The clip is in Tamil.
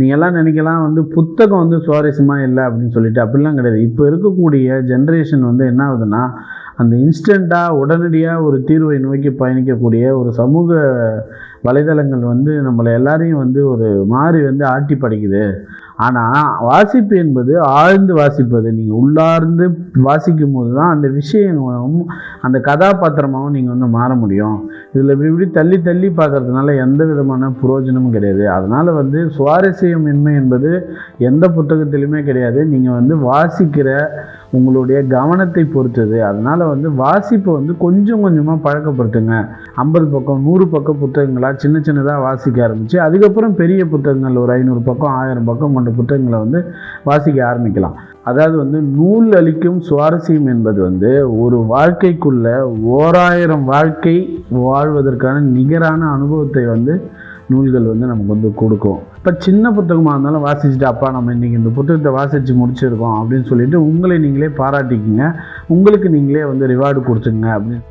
நீங்கள்லாம் நினைக்கலாம் வந்து புத்தகம் வந்து சுவாரஸ்யமாக இல்லை அப்படின்னு சொல்லிட்டு அப்படிலாம் கிடையாது. இப்போ இருக்கக்கூடிய ஜென்ரேஷன் வந்து என்ன ஆகுதுன்னா அந்த இன்ஸ்டண்ட்டாக உடனடியாக ஒரு தீர்வை நோக்கி பயணிக்கக்கூடிய ஒரு சமூக வலைதளங்கள் வந்து நம்மளை எல்லாரையும் வந்து ஒரு மாறி வந்து ஆட்டி படைக்குது. ஆனால் வாசிப்பு என்பது ஆழ்ந்து வாசிப்பது நீங்கள் உள்ளார்ந்து வாசிக்கும் போது தான் அந்த விஷயங்களும் அந்த கதாபாத்திரமாகவும் நீங்கள் வந்து மாற முடியும். இதில் இப்படி தள்ளி தள்ளி பார்க்கறதுனால எந்த விதமான புரோஜனமும் கிடையாது. அதனால் வந்து சுவாரஸ்யமின்மை என்பது எந்த புத்தகத்திலுமே கிடையாது. நீங்கள் வந்து வாசிக்கிற உங்களுடைய கவனத்தை பொறுத்தது. அதனால் வந்து வாசிப்பை வந்து கொஞ்சம் கொஞ்சமாக பழக்கப்படுத்துங்க. ஐம்பது பக்கம் நூறு பக்கம் புத்தகங்களாக சின்ன சின்னதாக வாசிக்க ஆரம்பித்து அதுக்கப்புறம் பெரிய புத்தகங்கள் ஒரு ஐநூறு பக்கம் ஆயிரம் பக்கம் கொண்ட புத்தகங்களை வந்து வாசிக்க ஆரம்பிக்கலாம். அதாவது வந்து நூல் அளிக்கும் சுவாரஸ்யம் என்பது வந்து ஒரு வாழ்க்கைக்குள்ள ஓராயிரம் வாழ்க்கை வாழ்வதற்கான நிகரான அனுபவத்தை வந்து நூல்கள் வந்து நமக்கு வந்து கொடுக்கும். இப்போ சின்ன புத்தகமாக இருந்தாலும் வாசிச்சுட்டு அப்பா நம்ம இன்றைக்கி இந்த புத்தகத்தை வாசித்து முடிச்சிருக்கோம் அப்படின்னு சொல்லிட்டு உங்களை நீங்களே பாராட்டிக்கிங்க. உங்களுக்கு நீங்களே வந்து ரிவார்டு கொடுத்துங்க அப்படின்னு